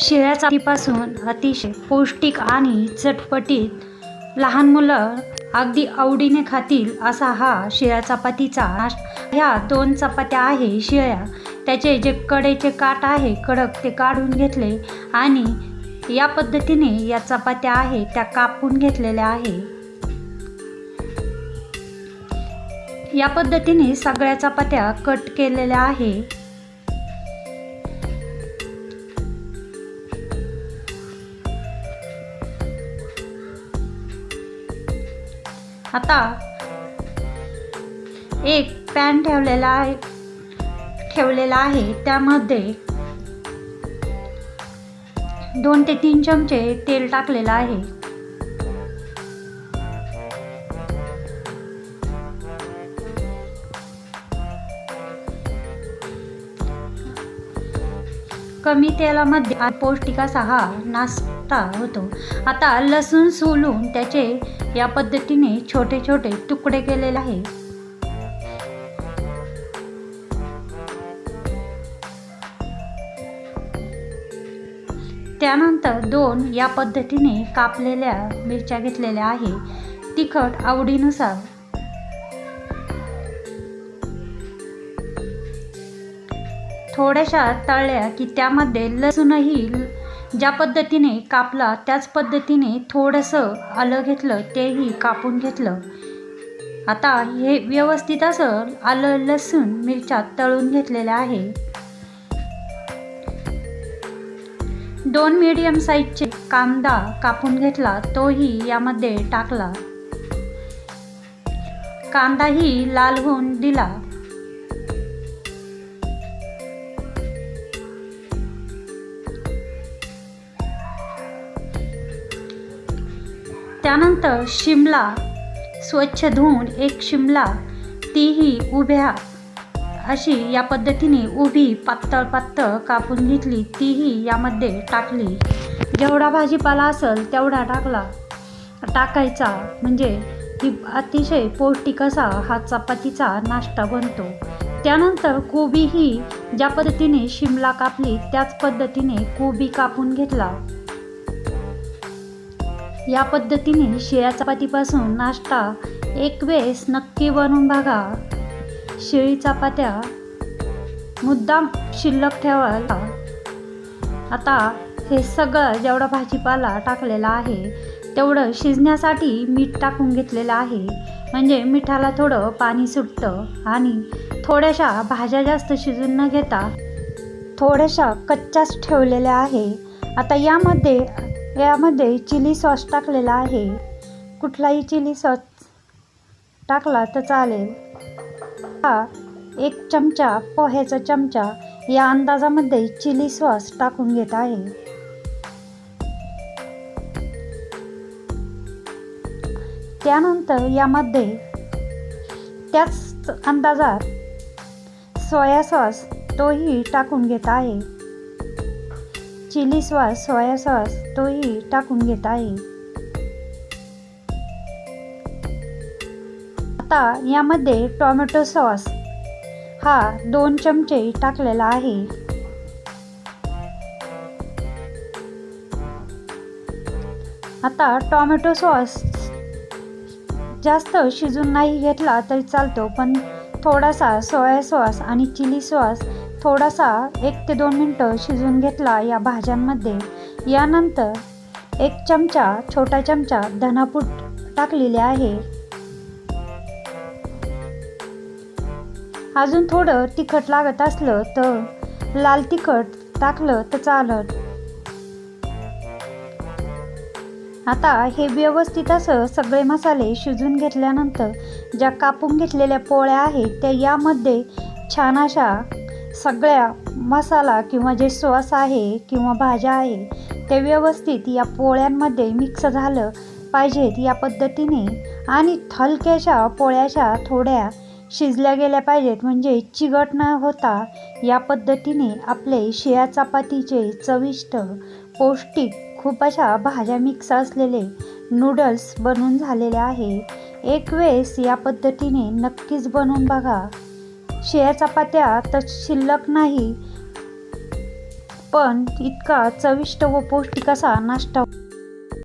शिळ्या चपातीपासून अतिशय पौष्टिक आणि चटपटीत. लहान मुलं अगदी आवडीने खातील असा हा शिळ्या चपातीचा ह्या दोन चपात्या आहे शिळ्या. त्याचे जे कडेचे काट आहे कडक ते काढून घेतले आणि या पद्धतीने या चपात्या आहे त्या कापून घेतलेल्या आहे. या पद्धतीने सगळ्या चपात्या कट केलेल्या आहे. आता एक पॅन ठेवलेला आहे ठेवलेला आहे. त्यामध्ये दोन ते तीन चमचे तेल टाकलेलं आहे. कमी तेलामध्ये पौष्टिक असा हा नाश्ता होतो. आता लसूण सोलून त्याचे या पद्धतीने छोटे छोटे तुकडे केलेले आहे. त्यानंतर दोन या पद्धतीने कापलेल्या मिरच्या घेतलेल्या आहे. तिखट आवडीनुसार थोड्याशा तळल्या की त्यामध्ये लसूणही ज्या पद्धतीने कापला त्याच पद्धतीने थोडंसं आलं घेतलं तेही कापून घेतलं. आता हे व्यवस्थित असं आलं लसूण मिरच्या तळून घेतलेल्या आहे. दोन मीडियम साईजचे कांदा कापून घेतला तोही यामध्ये टाकला. कांदाही लाल होऊन दिला. त्यानंतर शिमला स्वच्छ धुवून एक शिमला तीही उभ्या अशी या पद्धतीने उभी पातळ पातळ कापून घेतली तीही यामध्ये टाकली. जेवढा भाजीपाला असेल तेवढा टाकला. टाकायचा म्हणजे ही अतिशय पौष्टिक असा हा चपातीचा नाश्ता बनतो. त्यानंतर कोबीही ज्या पद्धतीने शिमला कापली त्याच पद्धतीने कोबी कापून घेतला. या पद्धतीने शिळ्या चपातीपासून नाश्ता एक वेळेस नक्की बनवून बघा. शिळी चपात्या मुद्दाम शिल्लक ठेवायला. आता हे सगळं जेवढा भाजीपाला टाकलेला आहे तेवढं शिजण्यासाठी मीठ टाकून घेतलेलं आहे. म्हणजे मिठाला थोडं पाणी सुटतं आणि थोड्याशा भाज्या जास्त शिजून न घेता थोड्याशा कच्च्याच ठेवलेल्या आहे. आता यामध्ये यामध्ये चिली सॉस टाकलेला आहे. कुठलाही चिली सॉस टाकला तर चालेल. हा एक चमचा पोह्याचा चमचा या अंदाजामध्ये चिली सॉस टाकून घेत आहे. त्यानंतर यामध्ये त्याच अंदाजात सोया सॉस तोही टाकून घेत आहे. चिली सॉस सोया सॉस तोही टाकून घेत आहे. आता यामध्ये टोमॅटो सॉस हा दोन चमचे टाकलेला आहे. आता टोमॅटो सॉस जास्त शिजून नाही घेतला तरी चालतो पण थोडासा सोया सॉस आणि चिली सॉस थोडासा एक ते दोन मिनटं शिजून घेतला या भाज्यांमध्ये. यानंतर एक चमचा छोटा चमचा धनापूट टाकलेले आहे. अजून थोडं तिखट लागत असलं तर लाल तिखट टाकलं तर चालत आता हे व्यवस्थित असं सगळे मसाले शिजून घेतल्यानंतर ज्या कापून घेतलेल्या पोळ्या आहेत त्या यामध्ये छान अशा सगळ्या मसाला किंवा जे सॉस आहे किंवा भाज्या आहे ते व्यवस्थित या पोळ्यांमध्ये मिक्स झालं पाहिजेत या पद्धतीने. आणि हलक्याशा पोळ्याशा थोड्या शिजल्या गेल्या पाहिजेत म्हणजे चिकट न होता या पद्धतीने आपले शिया चपातीचे चविष्ट पौष्टिक खूप अशा भाज्या मिक्स असलेले नूडल्स बनवून झालेले आहे. एक वेळेस या पद्धतीने नक्कीच बनवून बघा. शिळ्या चपात्या तर शिल्लक नाही पण इतका चविष्ट व पौष्टिक असा नाश्ता